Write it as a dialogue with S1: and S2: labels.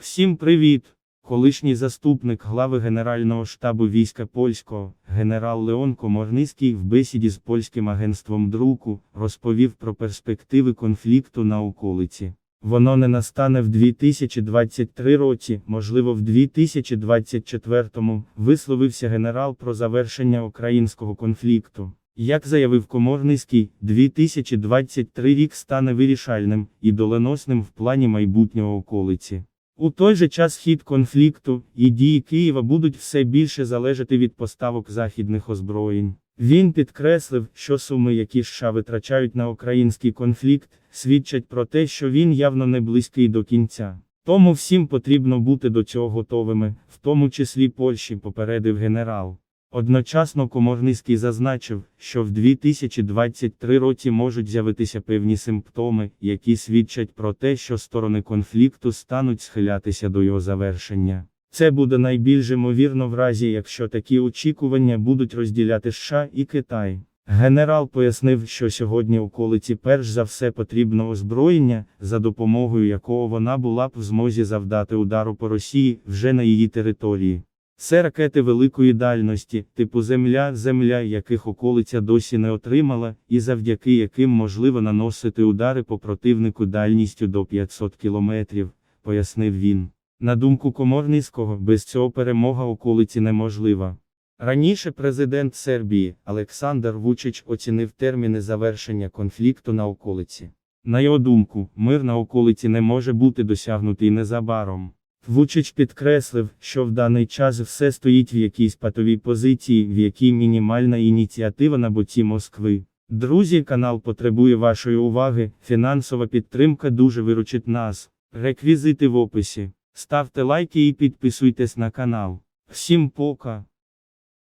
S1: Всім привіт! Колишній заступник глави Генерального штабу війська польського, генерал Леон Коморницький в бесіді з польським агентством друку розповів про перспективи конфлікту на околиці. Воно не настане в 2023 році, можливо в 2024, висловився генерал про завершення українського конфлікту. Як заявив Коморницький, 2023 рік стане вирішальним і доленосним в плані майбутнього околиці. У той же час хід конфлікту і дії Києва будуть все більше залежати від поставок західних озброєнь. Він підкреслив, що суми, які США витрачають на український конфлікт, свідчать про те, що він явно не близький до кінця. Тому всім потрібно бути до цього готовими, в тому числі Польщі, попередив генерал. Одночасно Коморницький зазначив, що в 2023 році можуть з'явитися певні симптоми, які свідчать про те, що сторони конфлікту стануть схилятися до його завершення. Це буде найбільш ймовірно в разі, якщо такі очікування будуть розділяти США і Китай. Генерал пояснив, що сьогодні околиці перш за все потрібно озброєння, за допомогою якого вона була б в змозі завдати удару по Росії вже на її території. Це ракети великої дальності, типу Земля, Земля, яких околиця досі не отримала, і завдяки яким можливо наносити удари по противнику дальністю до 500 кілометрів, пояснив він. На думку Коморницького, без цього перемога околиці неможлива. Раніше президент Сербії Олександр Вучич оцінив терміни завершення конфлікту на околиці. На його думку, мир на околиці не може бути досягнутий незабаром. Вучич підкреслив, що в даний час все стоїть в якійсь патовій позиції, в якій мінімальна ініціатива на боці Москви. Друзі, канал потребує вашої уваги, фінансова підтримка дуже виручить нас. Реквізити в описі. Ставте лайки і підписуйтесь на канал. Всім пока!